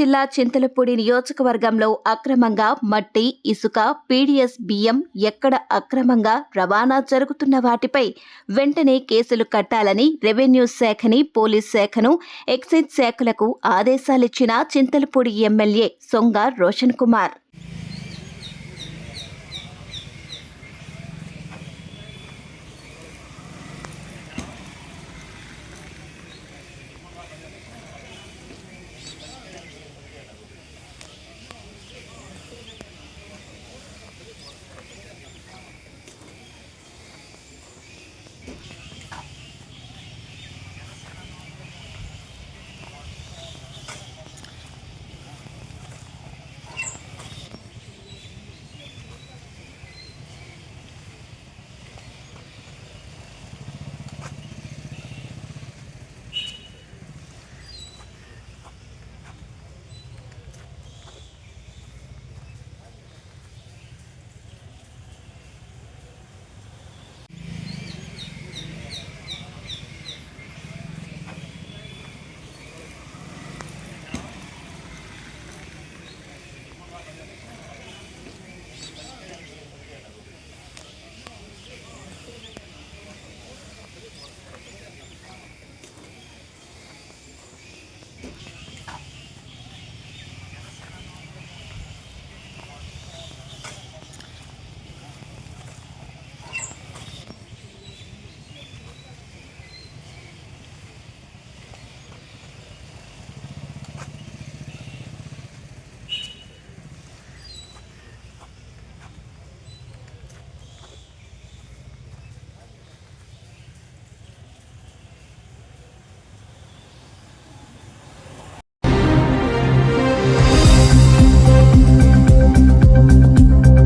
జిల్లా చింతలపూడి నియోజకవర్గంలో అక్రమంగా మట్టి ఇసుక పీడీఎస్ బియ్యం ఎక్కడ అక్రమంగా రవాణా జరుగుతున్న వాటిపై వెంటనే కేసులు కట్టాలని రెవెన్యూ శాఖని పోలీస్ శాఖను ఎక్సైజ్ శాఖలకు ఆదేశాలిచ్చిన చింతలపూడి ఎమ్మెల్యే సొంగ రోషన్ కుమార్.